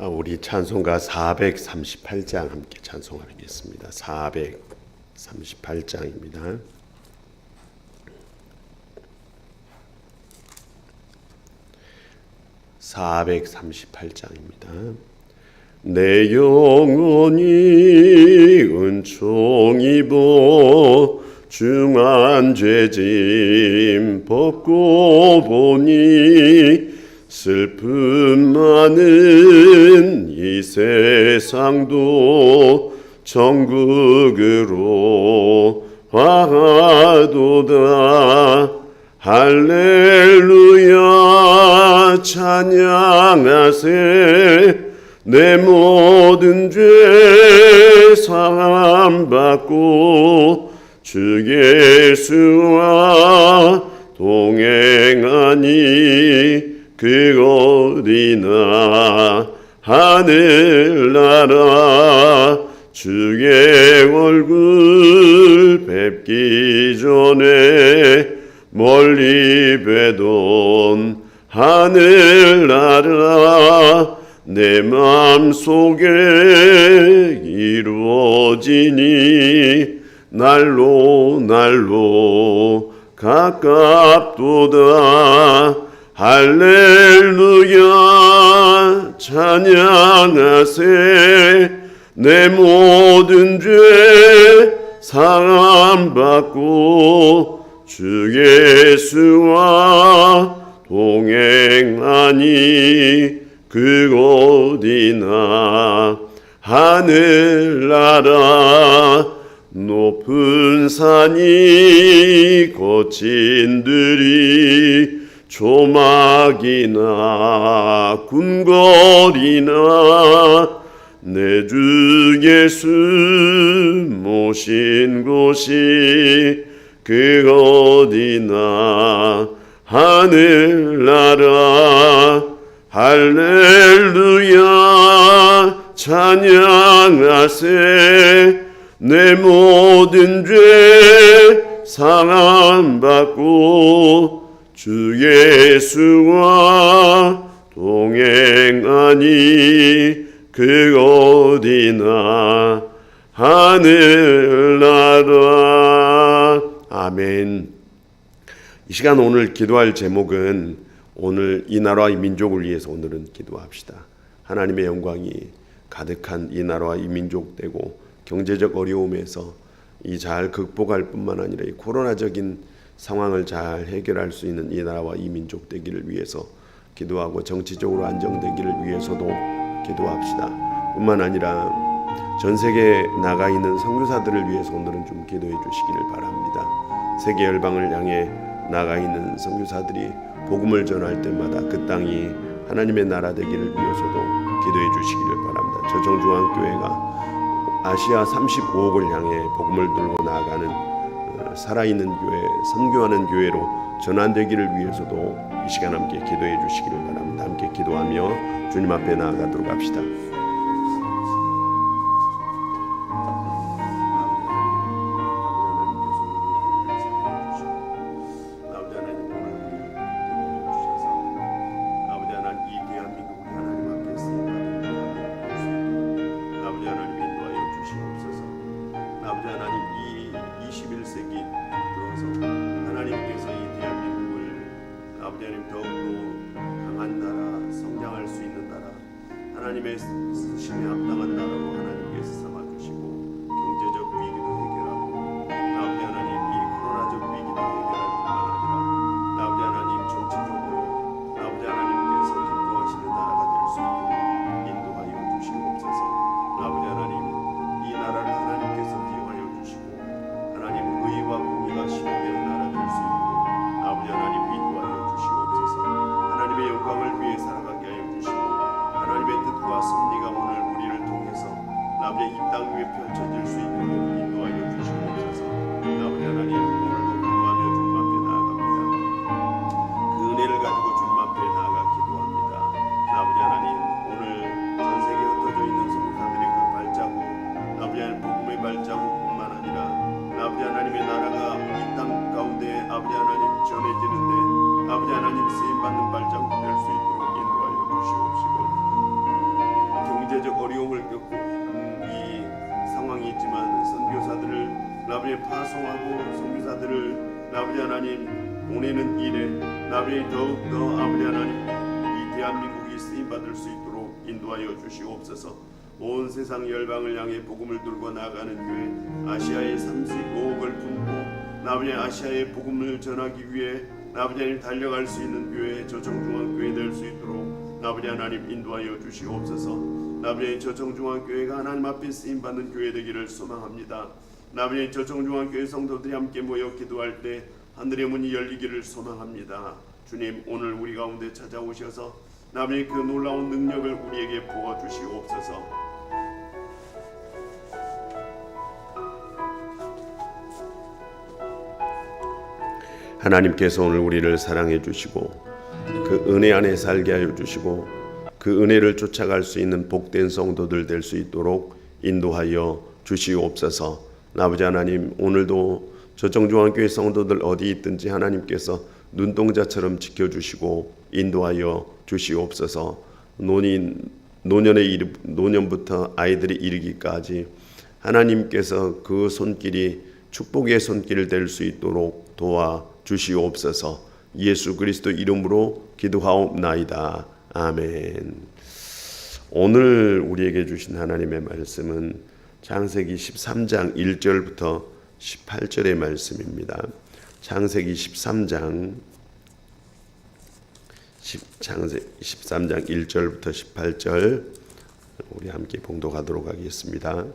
아, 우리 찬송가 438장 함께 찬송하겠습니다. 438장입니다. (438장입니다) 내 영혼이 은총 입어 중한 죄짐 벗고 보니 슬픔 많은 이 세상도 천국으로 화도다. 할렐루야 찬양하세. 내 모든 죄 사함 받고 주 예수와 동행하니 그 어디나 하늘나라 주의 얼굴 뵙기 전에 멀리 뵈던 하늘나라 내 맘속에 이루어지니 날로 날로 가깝도다 할렐루야 찬양하세. 내 모든 죄 사함받고 주 예수와 동행하니 그 어디나 하늘나라 높은 산이 거친 들이 조막이나 궁궐이나 내 주 예수 모신 곳이 그 어디나 하늘나라. 할렐루야 찬양하세. 내 모든 죄 사함받고 주 예수와 동행하니 그 어디나 하늘나라. 아멘. 이 시간 오늘 기도할 제목은 오늘 이 나라와 이 민족을 위해서 오늘은 기도합시다. 하나님의 영광이 가득한 이 나라와 이 민족 되고 경제적 어려움에서 이 잘 극복할 뿐만 아니라 이 코로나적인 상황을 잘 해결할 수 있는 이 나라와 이 민족 되기를 위해서 기도하고 정치적으로 안정되기를 위해서도 기도합시다. 뿐만 아니라 전 세계에 나가 있는 선교사들을 위해서 오늘은 좀 기도해 주시기를 바랍니다. 세계 열방을 향해 나가 있는 선교사들이 복음을 전할 때마다 그 땅이 하나님의 나라 되기를 위해서도 기도해 주시기를 바랍니다. 저 정중앙교회가 아시아 35억을 향해 복음을 들고 나아가는 어, 살아있는 교회, 선교하는 교회로 전환되기를 위해서도 이 시간 함께 기도해 주시기를 바랍니다. 함께 기도하며 주님 앞에 나아가도록 합시다. 나비의 파송하고 선교사들을 나비 하나님 보내는 일에 나비 더욱더 아버지 하나님 이 대한민국이 쓰임 받을 수 있도록 인도하여 주시옵소서. 온 세상 열방을 향해 복음을 들고 나가는 교회 아시아의 35억을 품고 나비의 아시아의 복음을 전하기 위해 나비하님 달려갈 수 있는 교회 저정중앙교회 될 수 있도록 나비 하나님 인도하여 주시옵소서. 나비의 저정중앙교회가 하나님 앞에 쓰임 받는 교회 되기를 소망합니다. 나비의 저정중앙교회 성도들이 함께 모여 기도할 때 하늘의 문이 열리기를 소망합니다. 주님 오늘 우리 가운데 찾아오셔서 나비의 그 놀라운 능력을 우리에게 부어 주시옵소서. 하나님께서 오늘 우리를 사랑해 주시고 그 은혜 안에 살게 하여 주시고 그 은혜를 쫓아갈 수 있는 복된 성도들 될 수 있도록 인도하여 주시옵소서. 아버지 하나님 오늘도 저정중앙교회 성도들 어디 있든지 하나님께서 눈동자처럼 지켜주시고 인도하여 주시옵소서. 노인 노년에 이르, 노년부터 아이들이 이르기까지 하나님께서 그 손길이 축복의 손길 될 수 있도록 도와 주시옵소서. 예수 그리스도 이름으로 기도하옵나이다. 아멘. 오늘 우리에게 주신 하나님의 말씀은 창세기 13장 1절부터 18절의 말씀입니다. 창세기 13장 10, 창세 13장 1절부터 18절 우리 함께 봉독하도록 하겠습니다.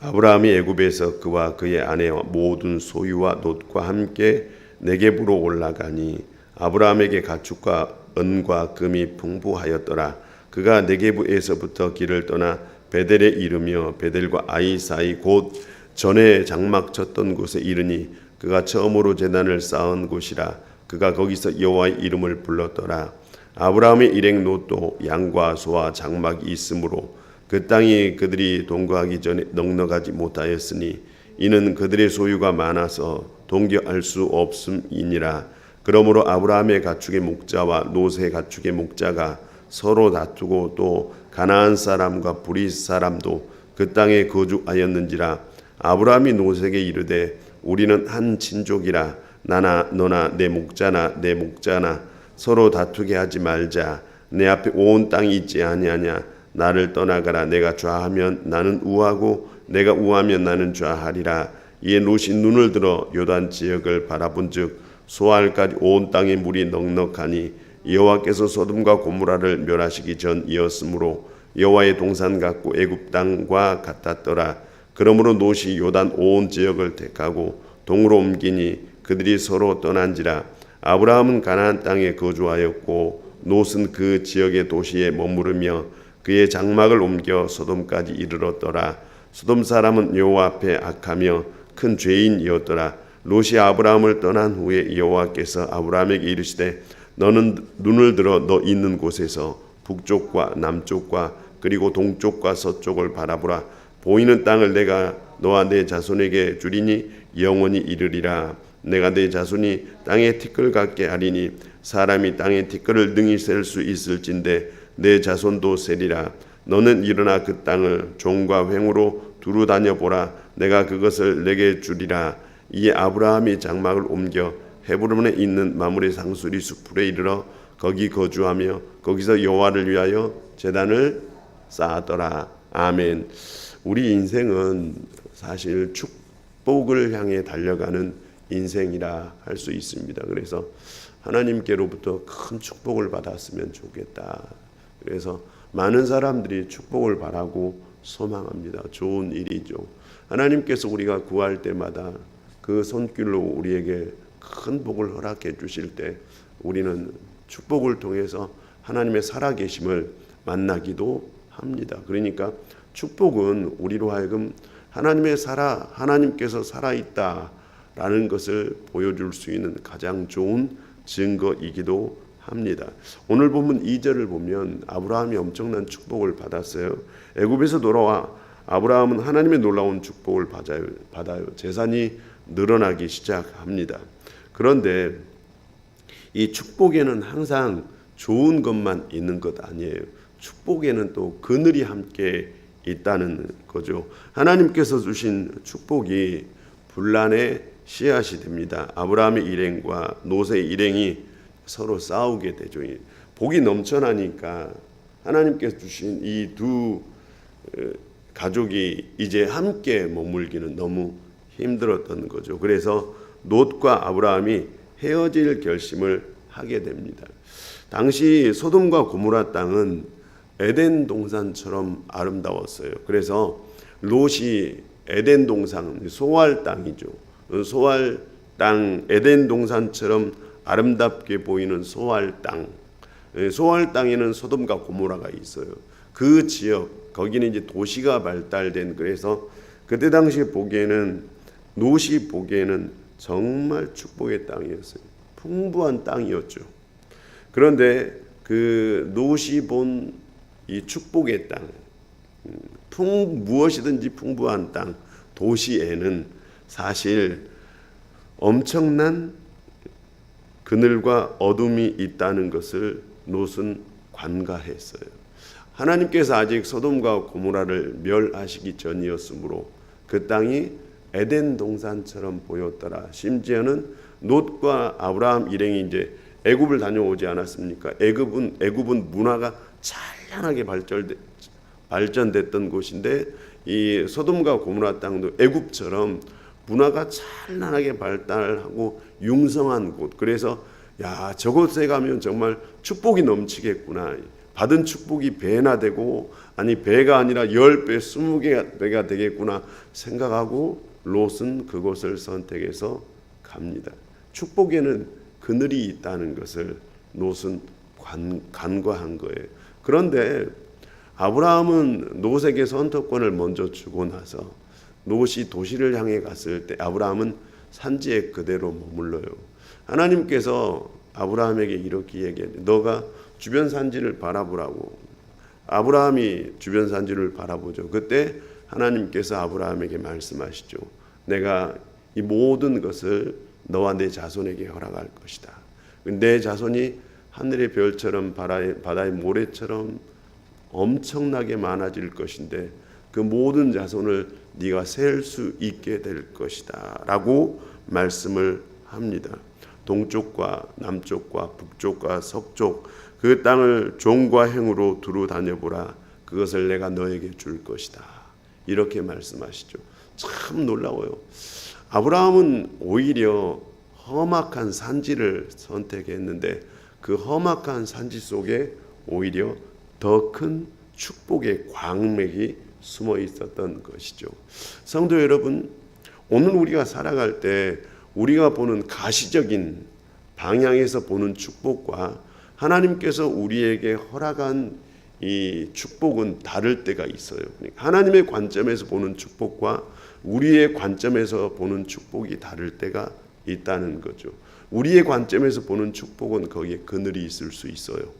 아브라함이 애굽에서 그와 그의 아내와 모든 소유와 놋과 함께 네겝으로 올라가니 아브라함에게 가축과 은과 금이 풍부하였더라. 그가 네겝에서부터 길을 떠나 베델에 이르며 베델과 아이 사이 곧 전에 장막 쳤던 곳에 이르니 그가 처음으로 제단을 쌓은 곳이라 그가 거기서 여호와의 이름을 불렀더라. 아브라함의 일행 놋도 양과 소와 장막이 있으므로 그 땅이 그들이 동거하기 전에 넉넉하지 못하였으니 이는 그들의 소유가 많아서 동거할 수 없음이니라. 그러므로 아브라함의 가축의 목자와 롯의 가축의 목자가 서로 다투고 또 가나안 사람과 브리 사람도 그 땅에 거주하였는지라 아브라함이 롯에게 이르되 우리는 한 친족이라 나나 너나 내 목자나 내 목자나 서로 다투게 하지 말자. 내 앞에 온 땅이 있지 아니하냐? 나를 떠나가라. 내가 좌하면 나는 우하고 내가 우하면 나는 좌하리라. 이에 롯이 눈을 들어 요단 지역을 바라본즉 소알까지 온 땅에 물이 넉넉하니 여호와께서 소돔과 고무라를 멸하시기 전이었으므로 여호와의 동산 같고 애굽 땅과 같았더라 그러므로 롯이 요단 온 지역을 택하고 동으로 옮기니 그들이 서로 떠난지라 아브라함은 가나안 땅에 거주하였고 롯은 그 지역의 도시에 머무르며 그의 장막을 옮겨 소돔까지 이르렀더라. 소돔 사람은 여호와 앞에 악하며 큰 죄인이었더라. 롯이 아브라함을 떠난 후에 여호와께서 아브라함에게 이르시되 너는 눈을 들어 너 있는 곳에서 북쪽과 남쪽과 그리고 동쪽과 서쪽을 바라보라. 보이는 땅을 내가 너와 내 자손에게 주리니 영원히 이르리라. 내가 내 자손이 땅에 티끌 같게 하리니 사람이 땅에 티끌을 능히 셀 수 있을진데 내 자손도 세리라 너는 일어나 그 땅을 종과 횡으로 두루 다녀 보라 내가 그것을 내게 주리라 이에 아브라함이 장막을 옮겨 헤브론에 있는 마무리 상수리 숲에 이르러 거기 거주하며 거기서 여호와를 위하여 제단을 쌓았더라 아멘 우리 인생은 사실 축복을 향해 달려가는 인생이라 할 수 있습니다 그래서 하나님께로부터 큰 축복을 받았으면 좋겠다 그래서 많은 사람들이 축복을 바라고 소망합니다. 좋은 일이죠. 하나님께서 우리가 구할 때마다 그 손길로 우리에게 큰 복을 허락해 주실 때 우리는 축복을 통해서 하나님의 살아계심을 만나기도 합니다. 그러니까 축복은 우리로 하여금 하나님의 살아 하나님께서 살아 있다라는 것을 보여줄 수 있는 가장 좋은 증거이기도 합니다. 오늘 보면 2절을 보면 아브라함이 엄청난 축복을 받았어요. 애굽에서 돌아와 아브라함은 하나님의 놀라운 축복을 받아요. 재산이 늘어나기 시작합니다. 그런데 이 축복에는 항상 좋은 것만 있는 것 아니에요. 축복에는 또 그늘이 함께 있다는 거죠. 하나님께서 주신 축복이 분란의 씨앗이 됩니다. 아브라함의 일행과 노세의 일행이 서로 싸우게 되죠. 이 복이 넘쳐나니까 하나님께서 주신 이 두 가족이 이제 함께 머물기는 너무 힘들었던 거죠. 그래서 롯과 아브라함이 헤어질 결심을 하게 됩니다. 당시 소돔과 고모라 땅은 에덴 동산처럼 아름다웠어요. 그래서 롯이 에덴 동산 소알 땅이죠. 소알 땅 에덴 동산처럼 아름답게 보이는 소알 땅. 소알 땅에는 소돔과 고모라가 있어요. 그 지역 거기는 이제 도시가 발달된 그래서 그때 당시 보기에는 롯이 보기에는 정말 축복의 땅이었어요. 풍부한 땅이었죠. 그런데 그 롯이 본이 축복의 땅, 음, 풍 무엇이든지 풍부한 땅 도시에는 사실 엄청난 그늘과 어둠이 있다는 것을 롯은 관가했어요. 하나님께서 아직 소돔과 고모라를 멸하시기 전이었으므로 그 땅이 에덴 동산처럼 보였더라. 심지어는 롯과 아브라함 일행이 이제 애굽을 다녀오지 않았습니까? 애굽은 애굽은 문화가 찬란하게 발전돼, 발전됐던 곳인데 이 소돔과 고모라 땅도 애굽처럼 문화가 찬란하게 발달하고 융성한 곳. 그래서 야 저곳에 가면 정말 축복이 넘치겠구나. 받은 축복이 배나 되고 아니 배가 아니라 열 배, 스무 배가 되겠구나 생각하고 롯은 그곳을 선택해서 갑니다. 축복에는 그늘이 있다는 것을 롯은 관, 간과한 거예요. 그런데 아브라함은 롯에게 선택권을 먼저 주고 나서 롯이 도시를 향해 갔을 때 아브라함은 산지에 그대로 머물러요. 하나님께서 아브라함에게 이렇게 얘기해 너가 주변 산지를 바라보라고. 아브라함이 주변 산지를 바라보죠. 그때 하나님께서 아브라함에게 말씀하시죠. 내가 이 모든 것을 너와 내 자손에게 허락할 것이다. 내 자손이 하늘의 별처럼 바다의, 바다의 모래처럼 엄청나게 많아질 것인데 그 모든 자손을 네가 셀 수 있게 될 것이다라고 말씀을 합니다. 동쪽과 남쪽과 북쪽과 서쪽 그 땅을 종과 행으로 두루 다녀보라 그것을 내가 너에게 줄 것이다. 이렇게 말씀하시죠. 참 놀라워요. 아브라함은 오히려 험악한 산지를 선택했는데 그 험악한 산지 속에 오히려 더 큰 축복의 광맥이 숨어 있었던 것이죠. 성도 여러분, 오늘 우리가 살아갈 때 우리가 보는 가시적인 방향에서 보는 축복과 하나님께서 우리에게 허락한 이 축복은 다를 때가 있어요. 그러니까 하나님의 관점에서 보는 축복과 우리의 관점에서 보는 축복이 다를 때가 있다는 거죠. 우리의 관점에서 보는 축복은 거기에 그늘이 있을 수 있어요.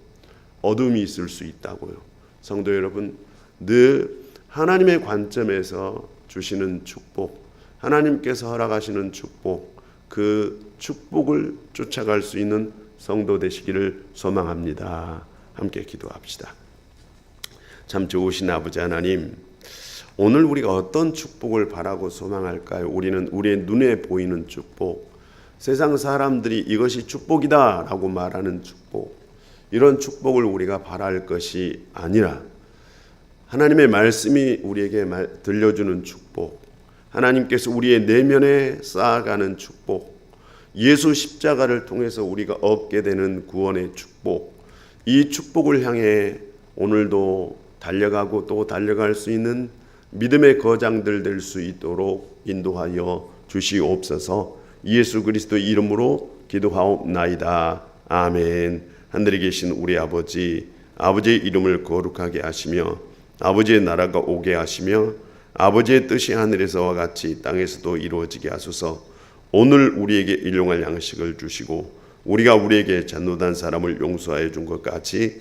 어둠이 있을 수 있다고요. 성도 여러분, 늘 하나님의 관점에서 주시는 축복, 하나님께서 허락하시는 축복, 그 축복을 쫓아갈 수 있는 성도 되시기를 소망합니다. 함께 기도합시다. 참 좋으신 아버지 하나님, 오늘 우리가 어떤 축복을 바라고 소망할까요? 우리는 우리의 눈에 보이는 축복, 세상 사람들이 이것이 축복이다라고 말하는 축복, 이런 축복을 우리가 바랄 것이 아니라 하나님의 말씀이 우리에게 들려주는 축복, 하나님께서 우리의 내면에 쌓아가는 축복, 예수 십자가를 통해서 우리가 얻게 되는 구원의 축복, 이 축복을 향해 오늘도 달려가고 또 달려갈 수 있는 믿음의 거장들 될 수 있도록 인도하여 주시옵소서 예수 그리스도 이름으로 기도하옵나이다. 아멘. 하늘에 계신 우리 아버지, 아버지의 이름을 거룩하게 하시며 아버지의 나라가 오게 하시며 아버지의 뜻이 하늘에서와 같이 땅에서도 이루어지게 하소서. 오늘 우리에게 일용할 양식을 주시고 우리가 우리에게 잔노단 사람을 용서하여 준 것 같이